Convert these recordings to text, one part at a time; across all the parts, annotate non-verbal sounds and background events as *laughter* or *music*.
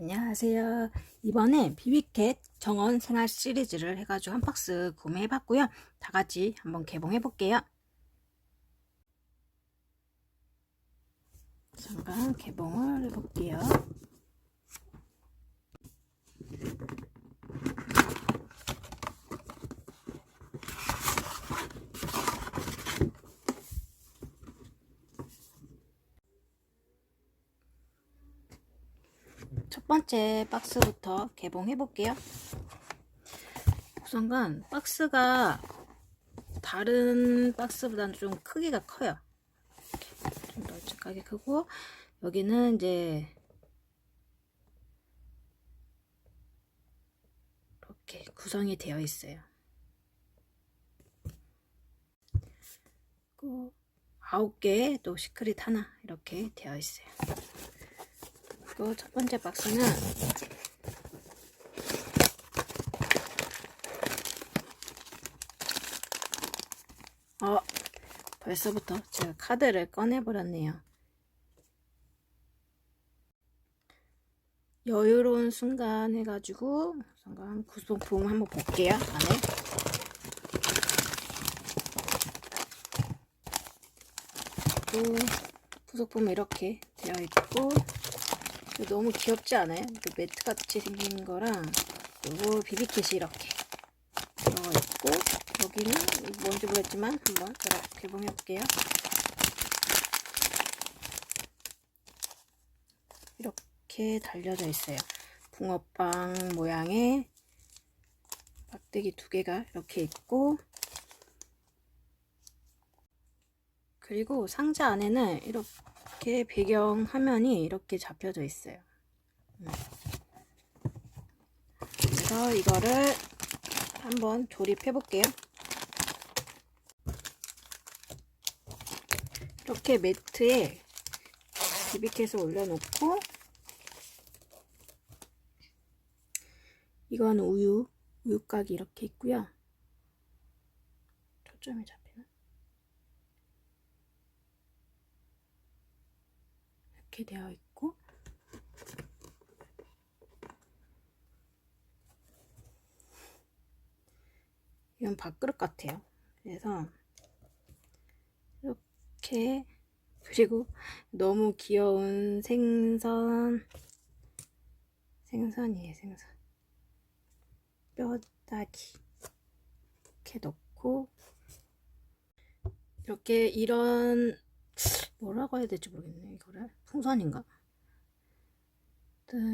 안녕하세요. 이번에 비비캣 정원 생활 시리즈를 해가지고 한 박스 구매해봤고요. 다 같이 한번 개봉해볼게요. 잠깐 개봉을 해볼게요. 번째 박스부터 개봉해 볼게요. 우선간 박스가 다른 박스보다는 좀 크기가 커요. 좀 널찍하게 크고 여기는 이제 이렇게 구성이 되어 있어요. 아홉 개의 또 시크릿 하나 이렇게 되어 있어요. 그리고 첫 번째 박스는 어 벌써부터 제가 카드를 꺼내버렸네요. 여유로운 순간 해가지고 순간 구성품 한번 볼게요 안에 또 부속품 이렇게 되어 있고 너무 귀엽지 않아요? 그 매트 같이 생긴 거랑 그리고 비비켓이 이렇게 들어가 있고 여기는 뭔지 모르겠지만 한번 이렇게 개봉해 볼게요. 이렇게 달려져 있어요. 붕어빵 모양의 막대기 두 개가 이렇게 있고 그리고 상자 안에는 이렇게 배경 화면이 이렇게 잡혀져 있어요. 음. 그래서 이거를 한번 조립해 볼게요. 이렇게 매트에 비비켓을 올려놓고 이건 우유, 우유각이 이렇게 있고요. 초점이 잡히나? 이렇게 되어 있고. 이건 밥그릇 같아요. 그래서 이렇게 그리고 너무 귀여운 생선. 생선이에요 생선. 뼈다귀 이렇게 넣고. 이렇게 이런 뭐라고 해야 될지 모르겠네 이거를 풍선인가?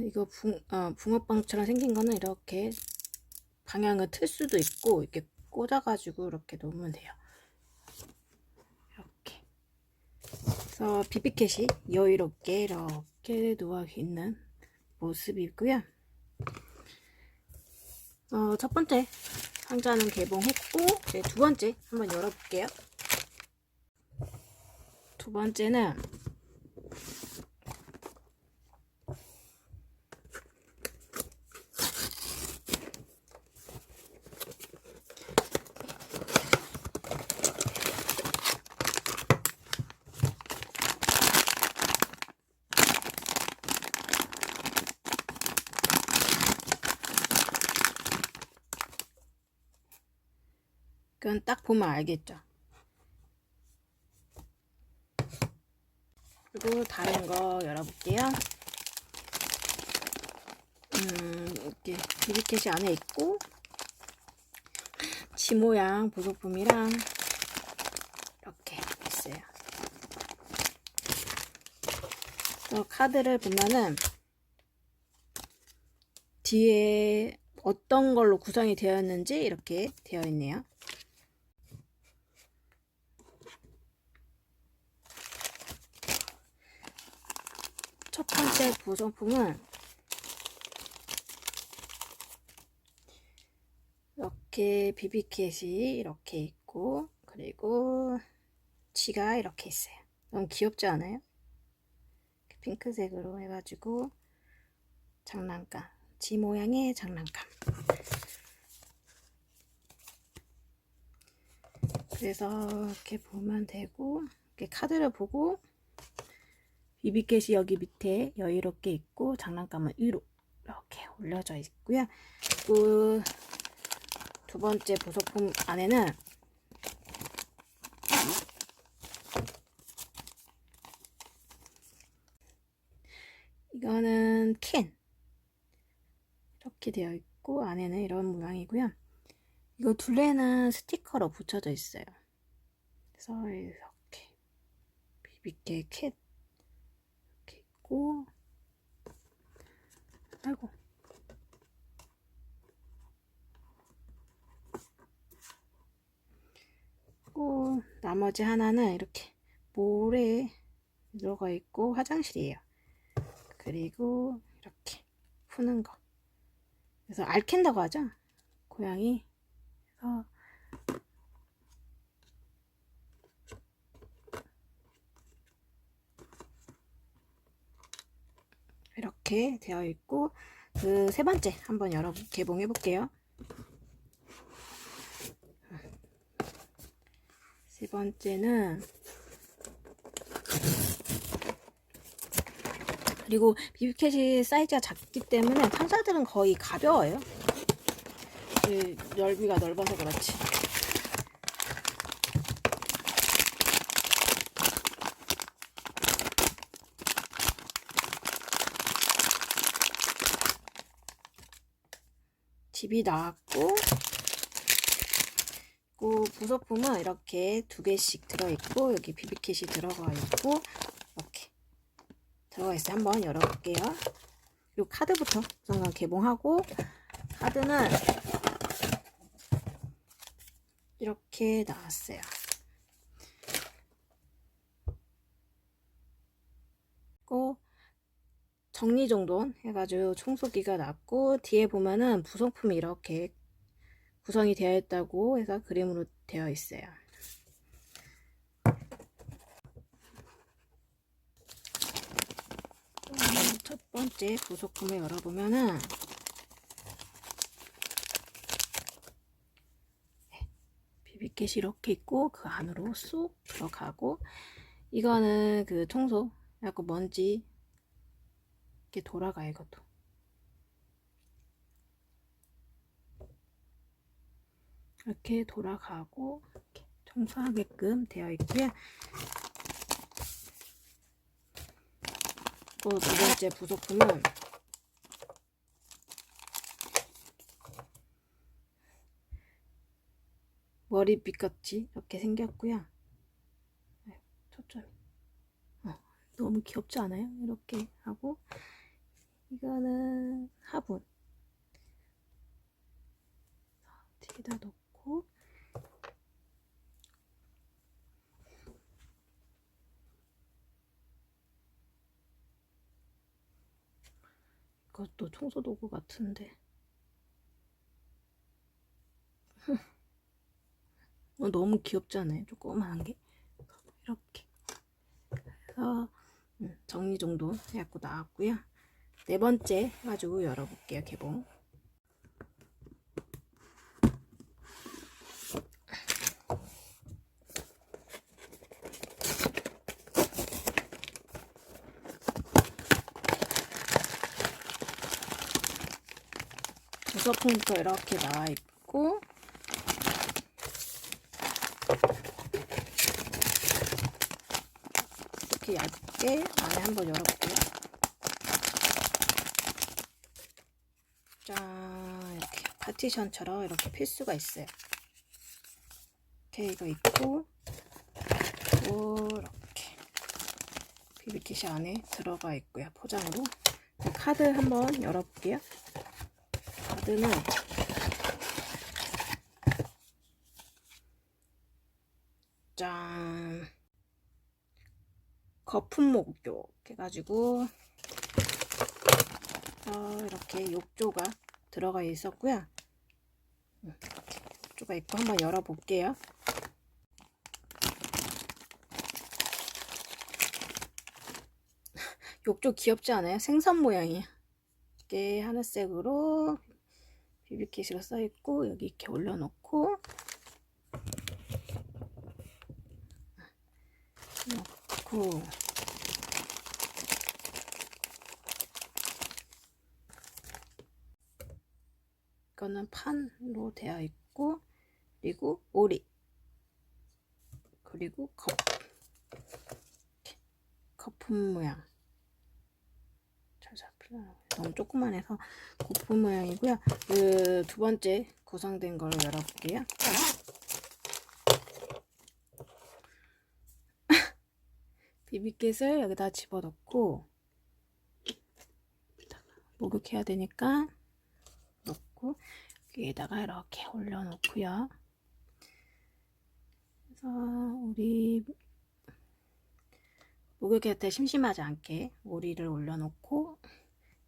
이거 붕, 어, 붕어빵처럼 생긴 거는 이렇게 방향을 틀 수도 있고 이렇게 꽂아가지고 이렇게 놓으면 돼요. 이렇게. 그래서 비비켓이 여유롭게 이렇게 누워 있는 모습이고요. 어, 첫 번째 상자는 개봉했고 이제 두 번째 한번 열어볼게요. 두 번째는 그건 딱 보면 알겠죠. 거 열어볼게요. 음, 이렇게 비비켓이 안에 있고, 지 모양 보조품이랑 이렇게 있어요. 또 카드를 보면은 뒤에 어떤 걸로 구성이 되었는지 이렇게 되어 있네요. 첫 번째 구성품은 이렇게 비비켓이 이렇게 있고 그리고 지가 이렇게 있어요. 너무 귀엽지 않아요? 핑크색으로 해가지고 장난감 지 모양의 장난감 그래서 이렇게 보면 되고 이렇게 카드를 보고 비비켓이 여기 밑에 여유롭게 있고 장난감은 위로 올려져 있고요. 그 두 번째 부속품 안에는 이거는 캔 이렇게 되어 있고 안에는 이런 모양이고요. 이거 둘레는 스티커로 붙여져 있어요. 그래서 이렇게 비비케 캔 있고 아이고 그리고 나머지 하나는 이렇게 모래에 들어가 있고 화장실이에요. 그리고 이렇게 푸는 거. 그래서 알캔다고 하죠. 고양이. 그래서 이렇게 되어 있고 그 세 번째 한번 열어 개봉해 볼게요. 세 번째는 그리고 비비캣이 사이즈가 작기 때문에 상자들은 거의 가벼워요. 그 넓이가 넓어서 그렇지. 집이 나왔고 그 부속품은 이렇게 두 개씩 들어있고 여기 비비캣이 들어가 있고 이렇게 들어가 있어요. 한번 열어볼게요. 이 카드부터 우선 개봉하고 카드는 이렇게 나왔어요. 고 정리정돈 해가지고 청소기가 났고 뒤에 보면은 부속품이 이렇게 구성이 되어 있다고 해서 그림으로 되어 있어요. 음, 첫 번째 부속품을 열어보면은 네, 비비켓이 이렇게 있고 그 안으로 쏙 들어가고 이거는 그 청소 약간 먼지 이렇게 돌아가 이것도 이렇게 돌아가고 이렇게 청소하게끔 되어 있고요. 또 두 번째 부속품은 머리빗 같이 이렇게 생겼고요. 네, 초점이 어, 너무 귀엽지 않아요? 이렇게 하고 이거는 화분. 뒤에다 놓고. 이것도 청소 도구 같은데. *laughs* 어, 너무 귀엽지 않아요? 조그만한 게. 이렇게. 그래서 음, 정리정돈 해갖고 나왔고요 네 번째 해가지고 열어볼게요 개봉 부서품부터 이렇게 나와 있고 이렇게 얇게 안에 한번 열어볼게요. 짠 이렇게 파티션처럼 이렇게 필수가 있어요. 이거 있고 이렇게 비비킷이 안에 들어가 있고요. 포장으로 카드 한번 열어볼게요. 카드는 짠 거품 목욕 해가지고 어, 이렇게 욕조가 들어가 있었고요. 음, 욕조가 있고 한번 열어볼게요. *laughs* 욕조 귀엽지 않아요? 생선 모양이야. 이게 하늘색으로 비비킷이가 써있고 여기 이렇게 올려놓고 놓고 보면은 판으로 되어 있고 그리고 오리 그리고 컵 거품 모양. 잘 잡히려나 너무 조그만해서 거품 모양이고요. 그 두 번째 구성된 걸 열어볼게요. *laughs* 비비킷을 여기다 집어넣고 목욕해야 되니까 넣고 여기에다가 이렇게 올려놓고요. 그래서 우리 목욕할 때 심심하지 않게 오리를 올려놓고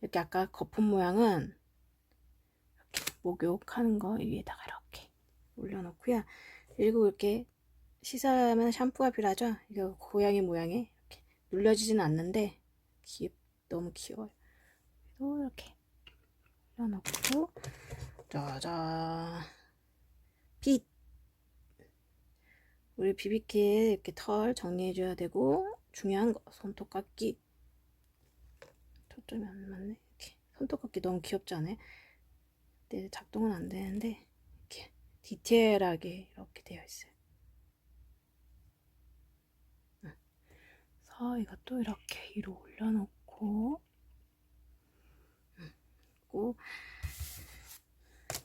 이렇게 아까 거품 모양은 이렇게 목욕하는 거 위에다가 이렇게 올려놓고요. 그리고 이렇게 씻으면 샴푸가 필요하죠. 이거 고양이 모양에 이렇게 눌려지진 않는데 귀 너무 귀여워요. 그래서 이렇게 올려놓고. 짜잔. 빛. 우리 비비킷 이렇게 털 정리해줘야 되고 중요한 거 손톱깎이. 초점이 안 맞네. 이렇게. 손톱깎이 너무 귀엽지 않아요? 근데 작동은 안 되는데 이렇게 디테일하게 이렇게 되어 있어요. 그래서 이것도 이렇게 위로 올려놓고 그리고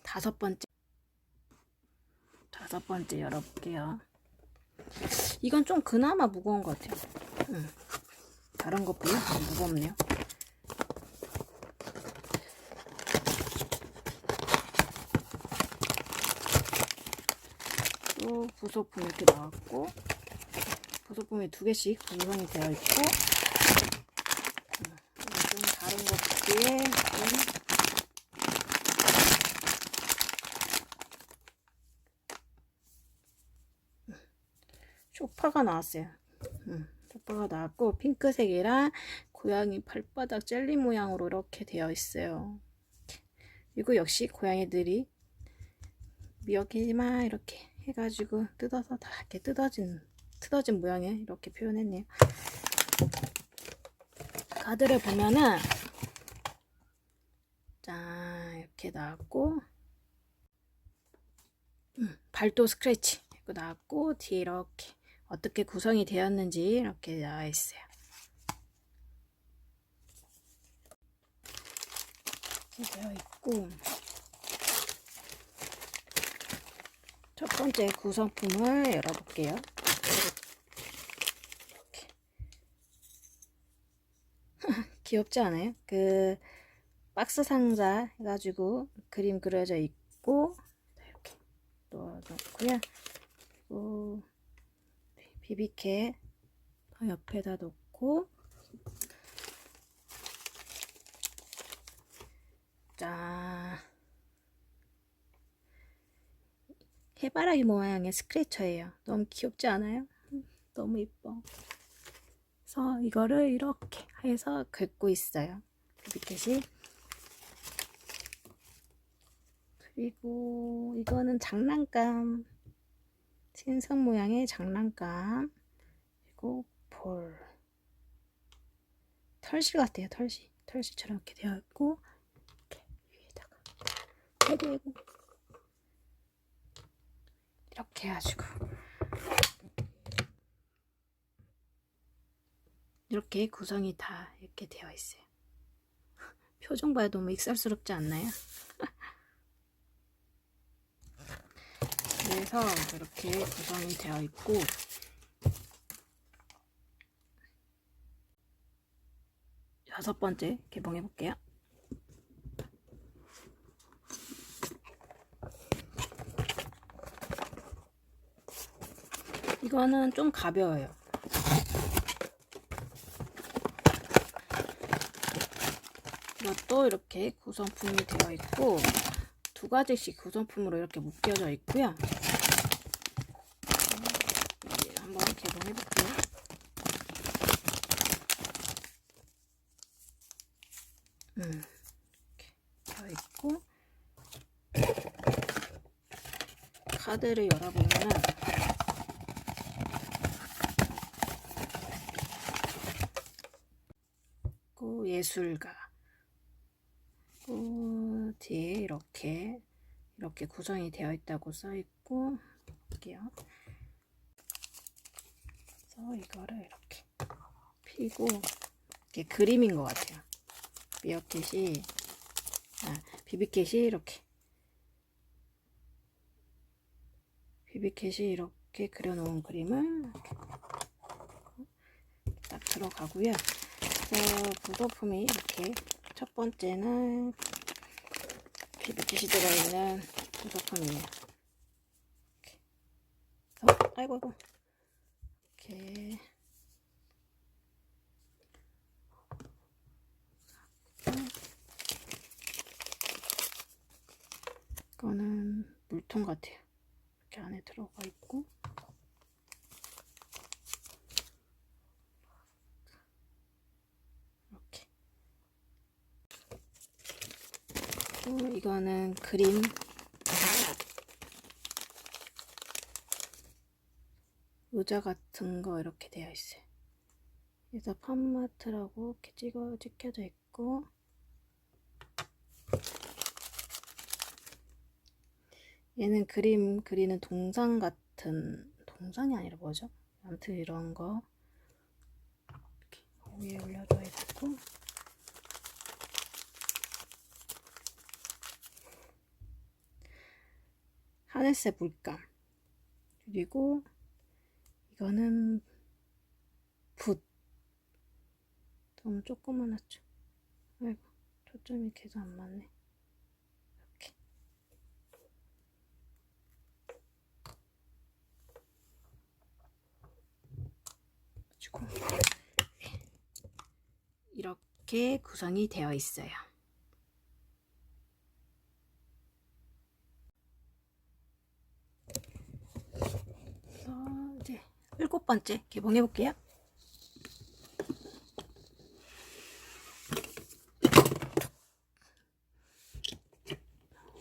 다섯 번째 다섯 번째 열어볼게요. 이건 좀 그나마 무거운 것 같아요. 음. 다른 것보다 좀 무겁네요. 또 부속품 이렇게 나왔고 부속품이 두 개씩 구성이 되어 있고 음, 좀 다른 것 같기에 좀 쇼파가 나왔어요. 음, 쇼파가 나왔고 핑크색이랑 고양이 발바닥 젤리 모양으로 이렇게 되어 있어요. 그리고 역시 고양이들이 미역이지만 이렇게 해가지고 뜯어서 다 이렇게 뜯어진 뜯어진 모양에 이렇게 표현했네요. 카드를 보면은 짠 이렇게 나왔고 음, 발도 스크래치 이거 나왔고 뒤에 이렇게 어떻게 구성이 되었는지 이렇게 나와 있어요. 되어 있고 첫 번째 구성품을 열어볼게요. *laughs* 귀엽지 않아요? 그 박스 상자 해가지고 그림 그려져 있고 이렇게 넣어놓고요. 그리고 비비캣 옆에다 놓고 짠 해바라기 모양의 스크래쳐예요. 너무 귀엽지 않아요? 너무 이뻐. 그래서 이거를 이렇게 해서 긁고 있어요. 비비캣이. 그리고 이거는 장난감. 신선 모양의 장난감. 그리고 볼. 털실 같아요. 털실. 털실처럼 이렇게 되어 있고 이렇게 위에다가 해대고 이렇게 해가지고 이렇게 구성이 다 이렇게 되어 있어요. *laughs* 표정 봐야 너무 익살스럽지 않나요? 그래서 이렇게 구성이 되어 있고 여섯 번째 개봉해 볼게요. 이거는 좀 가벼워요. 이것도 이렇게 구성품이 되어 있고 두 가지씩 구성품으로 이렇게 묶여져 있고요. 이제 한번 개봉해 볼게요. 음, 있고 카드를 열어보면은 고 예술가 고 뒤에 이렇게 구성이 되어 있다고 써 있고 볼게요. 그래서 이거를 이렇게 피고 이게 그림인 것 같아요. 미어캣이 아, 비비캣이 이렇게 비비캣이 이렇게 그려놓은 그림을 이렇게 딱 들어가고요. 그래서 부속품이 이렇게 첫 번째는 비비킷이 들어있는 부속품이에요. 이렇게. 어, 아이고, 아이고. 이렇게. 이거는 물통 같아요. 이렇게 안에 들어가 있고. 이렇게. 또 이거는 그림 의자 같은 거 이렇게 되어 있어요. 그래서 팜마트라고 이렇게 찍어 찍혀져 있고 얘는 그림 그리는 동상 같은 동상이 아니라 뭐죠? 아무튼 이런 거 이렇게 위에 올려져 있고 하늘색 물감 그리고 이거는 붓. 너무 조그만하죠? 아이고 초점이 계속 안 맞네. 이렇게. 그리고 이렇게 구성이 되어 있어요 그래서 이제 일곱 번째 개봉해 볼게요.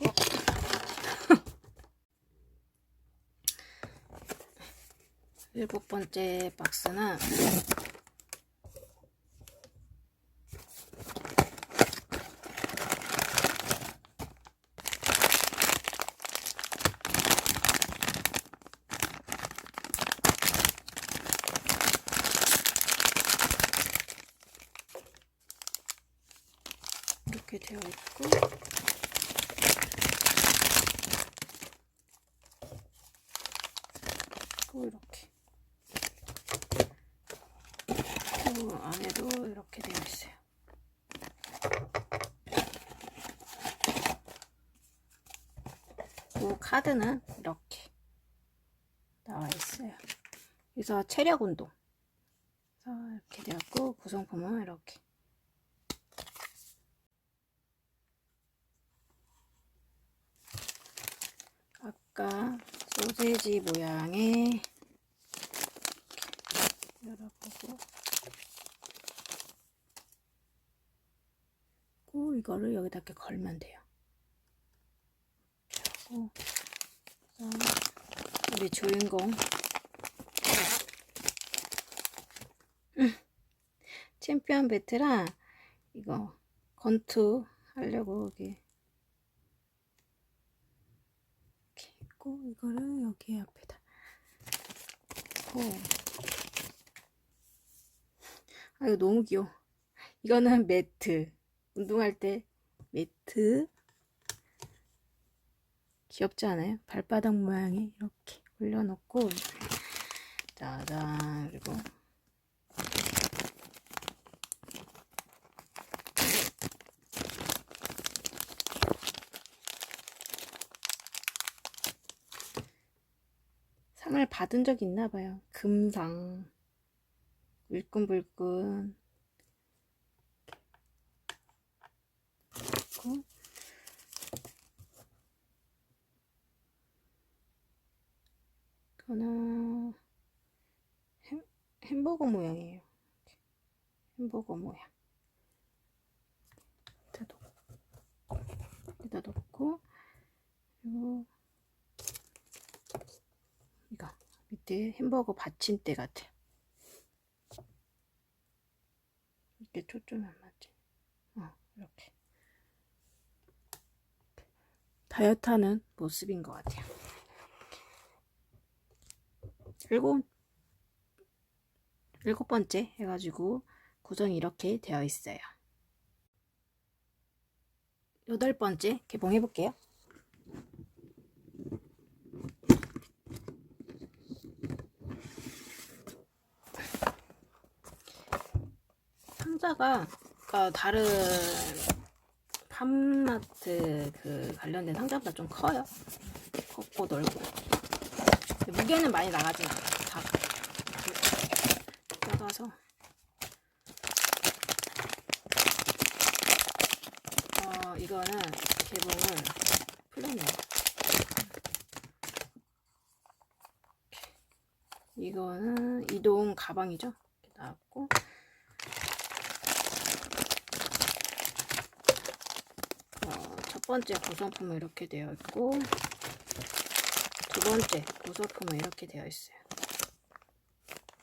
*laughs* 일곱 번째 박스는 이렇게 되어 있고 또 이렇게 또 안에도 이렇게 되어 있어요. 또 카드는 이렇게 나와 있어요. 그래서 체력 운동. 그래서 이렇게 되었고 구성품은 이렇게. 아까 소세지 모양의 열어보고. 고 이거를 여기다 이렇게 걸면 돼요. 하고 우리 주인공. 음, 챔피언 배트랑 이거 건투 하려고 여기 이렇게 있고 이거를 여기 앞에다. 고. 아 이거 너무 귀여워. 이거는 매트. 운동할 때 매트. 귀엽지 않아요? 발바닥 모양이 이렇게 올려놓고. 짜잔. 그리고 상을 받은 적 있나 봐요. 금상. 울끈불끈. 그리고 햄, 햄버거 모양이에요. 햄버거 모양. 여기다 놓고, 여기다 놓고, 그리고 이거 밑에 햄버거 받침대 같아요. 이렇게 초점이 안 맞지? 어, 이렇게. 다이어트 하는 모습인 것 같아요. 일곱 일곱 번째 해가지고 구성이 이렇게 되어 있어요. 여덟 번째 개봉해 볼게요. 상자가 어, 다른 팜마트 그 관련된 상자보다 좀 커요. 컸고 넓고 무게는 많이 나가진 않아요. 다 작아서 어, 이거는 개봉을 플랜이에요. 이거는 이동 가방이죠. 이렇게 나왔고 어, 첫 번째 구성품은 이렇게 되어 있고 두 번째 구성품은 이렇게 되어 있어요.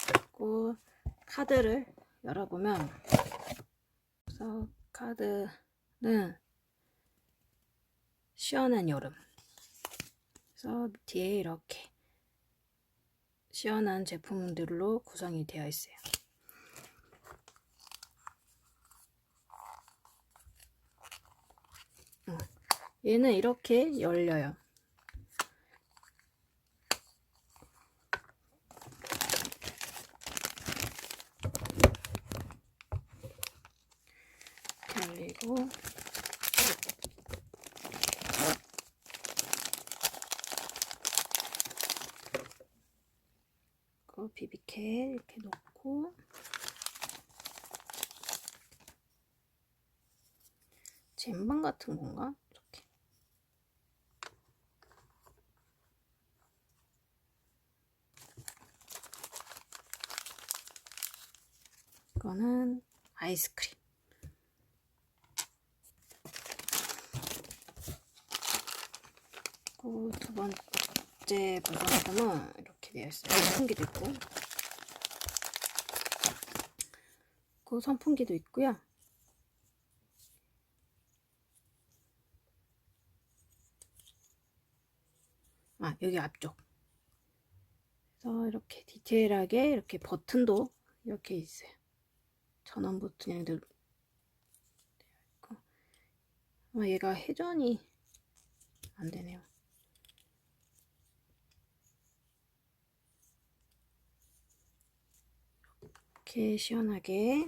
그리고 카드를 열어보면 그래서 카드는 시원한 여름 그래서 뒤에 이렇게 시원한 제품들로 구성이 되어 있어요. 얘는 이렇게 열려요. 열리고 그 비비캔 이렇게 놓고 잼방 같은 건가? 이렇게 이거는 아이스크림 그리고 두 번째 구성품은 이렇게 되어 있어요. 선풍기도 있고 그 선풍기도 있고요. 아 여기 앞쪽 그래서 이렇게 디테일하게 이렇게 버튼도 이렇게 있어요. 전원 버튼이 되어 있고 아 얘가 회전이 안 되네요. 이렇게 시원하게.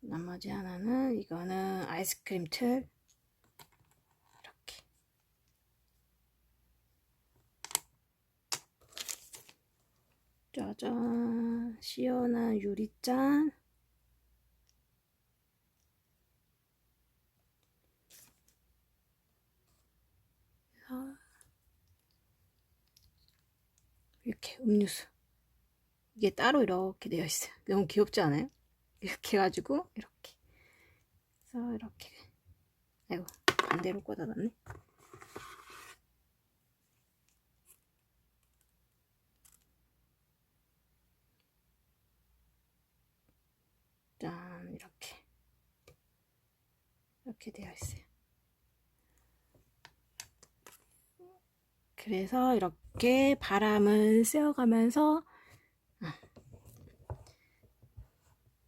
나머지 하나는 이거는 아이스크림 틀. 이렇게. 짜잔. 시원한 유리잔 이렇게 음료수. 이게 따로 이렇게 되어 있어요. 너무 귀엽지 않아요? 이렇게 해가지고 이렇게. 그래서 이렇게. 아이고 반대로 꽂아놨네. 짠 이렇게. 이렇게 되어 있어요 그래서 이렇게 바람을 쐬어가면서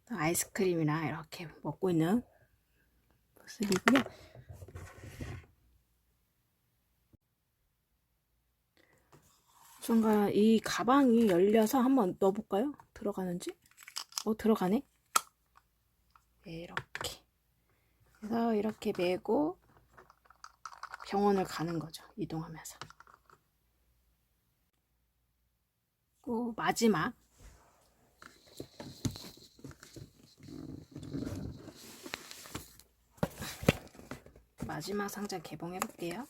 아이스크림이나 이렇게 먹고 있는 모습이고요. 뭔가 이 가방이 열려서 한번 넣어볼까요? 들어가는지? 어 들어가네. 네, 이렇게. 그래서 이렇게 메고 병원을 가는 거죠. 이동하면서. 또 마지막 마지막 상자 개봉해 볼게요.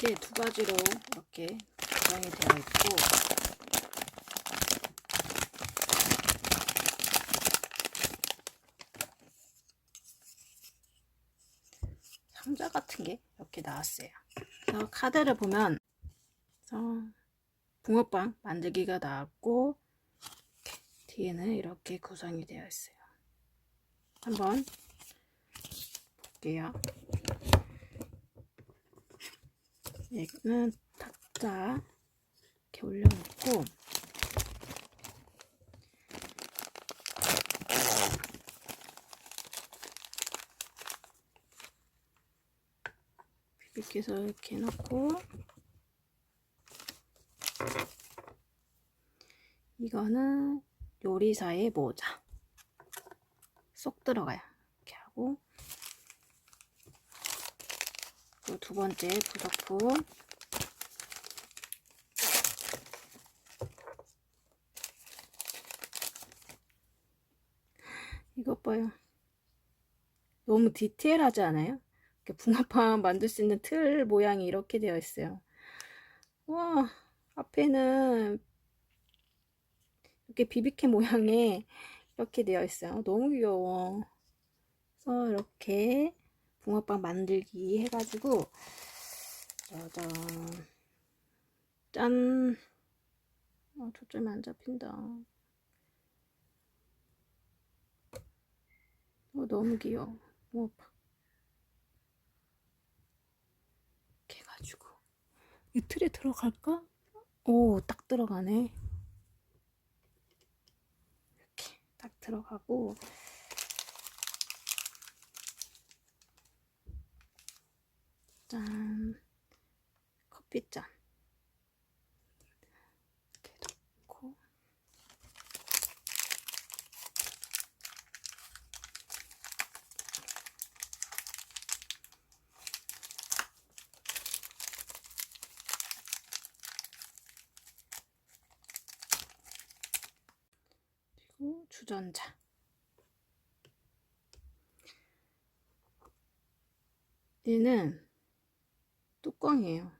이렇게 두 가지로 이렇게 구성이 되어 있고 상자 같은 게 이렇게 나왔어요. 그래서 카드를 보면 붕어빵 만들기가 나왔고 뒤에는 이렇게 구성이 되어 있어요. 한번 볼게요. 얘는 탁자 이렇게 올려놓고 비비께서 이렇게 해놓고 이거는 요리사의 모자. 쏙 들어가요. 이렇게 하고 그리고 두 번째 부속품. 이것 봐요. 너무 디테일하지 않아요? 붕어빵 만들 수 있는 틀 모양이 이렇게 되어 있어요 와 앞에는 이렇게 비비캔 모양의 이렇게 되어 있어요. 너무 귀여워. 그래서 이렇게 붕어빵 만들기 해가지고 짜잔 짠 어, 초점이 안 잡힌다. 어, 너무 귀여워. 붕어빵 이렇게 해가지고 이 틀에 들어갈까? 오, 딱 들어가네. 이렇게 딱 들어가고 짠 커피잔 이렇게 넣고 그리고 주전자. 얘는 뚜껑이에요.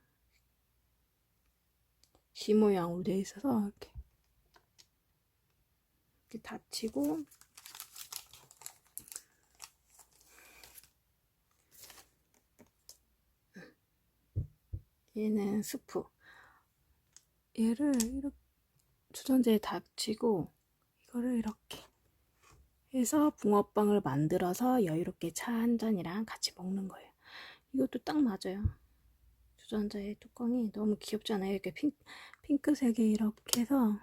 시 모양으로 되어 있어서 이렇게. 이렇게 닫히고. 얘는 스프. 얘를 이렇게 주전자에 닫히고 이거를 이렇게 해서 붕어빵을 만들어서 여유롭게 차 한 잔이랑 같이 먹는 거예요. 이것도 딱 맞아요. 주전자의 뚜껑이 너무 귀엽잖아요. 이렇게 핑, 핑크색에 이렇게 해서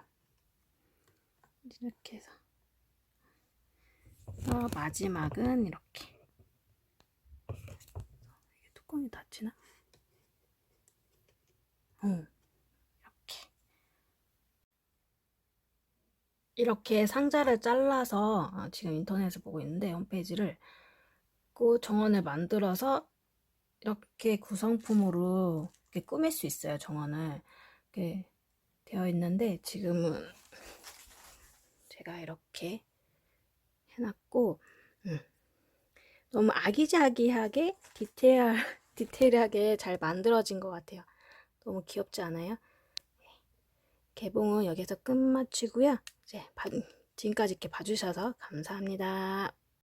이렇게 해서 어, 마지막은 이렇게 이게 뚜껑이 닫히나? 어, 이렇게 이렇게 상자를 잘라서 아, 지금 인터넷에서 보고 있는데 홈페이지를 그 정원을 만들어서 이렇게 구성품으로 이렇게 꾸밀 수 있어요 정원을 이렇게 되어 있는데 지금은 제가 이렇게 해놨고 음, 너무 아기자기하게 디테일 *laughs* 디테일하게 잘 만들어진 것 같아요 너무 귀엽지 않아요? 개봉은 여기서 끝마치고요. 이제 봐- 지금까지 이렇게 봐주셔서 감사합니다.